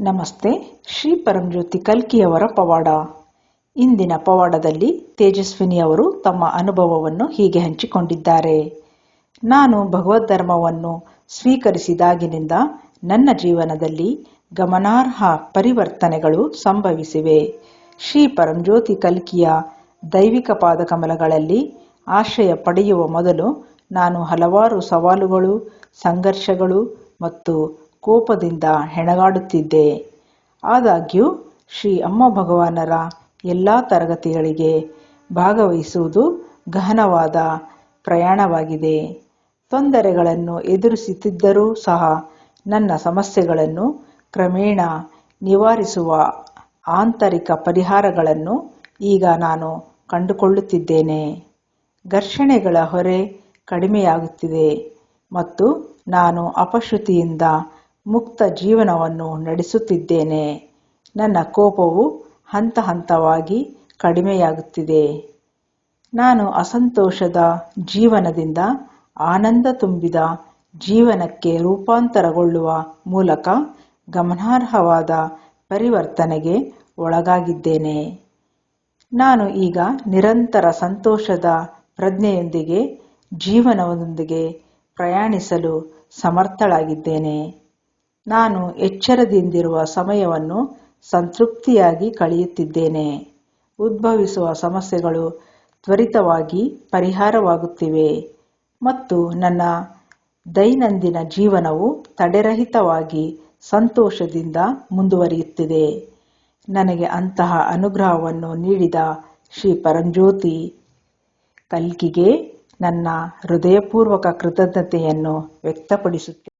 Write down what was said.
ನಮಸ್ತೆ, ಶ್ರೀ ಪರಂಜ್ಯೋತಿ ಕಲ್ಕಿಯವರ ಪವಾಡ. ಇಂದಿನ ಪವಾಡದಲ್ಲಿ ತೇಜಸ್ವಿನಿ ಅವರು ತಮ್ಮ ಅನುಭವವನ್ನು ಹೀಗೆ ಹಂಚಿಕೊಂಡಿದ್ದಾರೆ. ನಾನು ಭಗವದ್ ಧರ್ಮವನ್ನು ಸ್ವೀಕರಿಸಿದಾಗಿನಿಂದ ನನ್ನ ಜೀವನದಲ್ಲಿ ಗಮನಾರ್ಹ ಪರಿವರ್ತನೆಗಳು ಸಂಭವಿಸಿವೆ. ಶ್ರೀ ಪರಂಜ್ಯೋತಿ ಕಲ್ಕಿಯ ದೈವಿಕ ಪಾದಕಮಲಗಳಲ್ಲಿ ಆಶ್ರಯ ಪಡೆಯುವ ಮೊದಲು ನಾನು ಹಲವಾರು ಸವಾಲುಗಳು, ಸಂಘರ್ಷಗಳು ಮತ್ತು ಕೋಪದಿಂದ ಹೆಣಗಾಡುತ್ತಿದ್ದೆ. ಆದಾಗ್ಯೂ, ಶ್ರೀ ಅಮ್ಮ ಭಗವಾನರ ಎಲ್ಲ ತರಗತಿಗಳಿಗೆ ಭಾಗವಹಿಸುವುದು ಗಹನವಾದ ಪ್ರಯಾಣವಾಗಿದೆ. ತೊಂದರೆಗಳನ್ನು ಎದುರಿಸುತ್ತಿದ್ದರೂ ಸಹ ನನ್ನ ಸಮಸ್ಯೆಗಳನ್ನು ಕ್ರಮೇಣ ನಿವಾರಿಸುವ ಆಂತರಿಕ ಪರಿಹಾರಗಳನ್ನು ಈಗ ನಾನು ಕಂಡುಕೊಳ್ಳುತ್ತಿದ್ದೇನೆ. ಘರ್ಷಣೆಗಳ ಹೊರೆ ಕಡಿಮೆಯಾಗುತ್ತಿದೆ ಮತ್ತು ನಾನು ಅಪಶ್ರುತಿಯಿಂದ ಮುಕ್ತ ಜೀವನವನ್ನು ನಡೆಸುತ್ತಿದ್ದೇನೆ. ನನ್ನ ಕೋಪವು ಹಂತ ಹಂತವಾಗಿ ಕಡಿಮೆಯಾಗುತ್ತಿದೆ. ನಾನು ಅಸಂತೋಷದ ಜೀವನದಿಂದ ಆನಂದ ತುಂಬಿದ ಜೀವನಕ್ಕೆ ರೂಪಾಂತರಗೊಳ್ಳುವ ಮೂಲಕ ಗಮನಾರ್ಹವಾದ ಪರಿವರ್ತನೆಗೆ ಒಳಗಾಗಿದ್ದೇನೆ. ನಾನು ಈಗ ನಿರಂತರ ಸಂತೋಷದ ಪ್ರಜ್ಞೆಯೊಂದಿಗೆ ಜೀವನದೊಂದಿಗೆ ಪ್ರಯಾಣಿಸಲು ಸಮರ್ಥಳಾಗಿದ್ದೇನೆ. ನಾನು ಎಚ್ಚರದಿಂದಿರುವ ಸಮಯವನ್ನು ಸಂತೃಪ್ತಿಯಾಗಿ ಕಳೆಯುತ್ತಿದ್ದೇನೆ. ಉದ್ಭವಿಸುವ ಸಮಸ್ಯೆಗಳು ತ್ವರಿತವಾಗಿ ಪರಿಹಾರವಾಗುತ್ತಿವೆ ಮತ್ತು ನನ್ನ ದೈನಂದಿನ ಜೀವನವು ತಡೆರಹಿತವಾಗಿ ಸಂತೋಷದಿಂದ ಮುಂದುವರಿಯುತ್ತಿದೆ. ನನಗೆ ಅಂತಹ ಅನುಗ್ರಹವನ್ನು ನೀಡಿದ ಶ್ರೀ ಪರಂಜ್ಯೋತಿ, ಕಲ್ಕಿಗೆ ನನ್ನ ಹೃದಯಪೂರ್ವಕ ಕೃತಜ್ಞತೆಯನ್ನು ವ್ಯಕ್ತಪಡಿಸುತ್ತೇನೆ.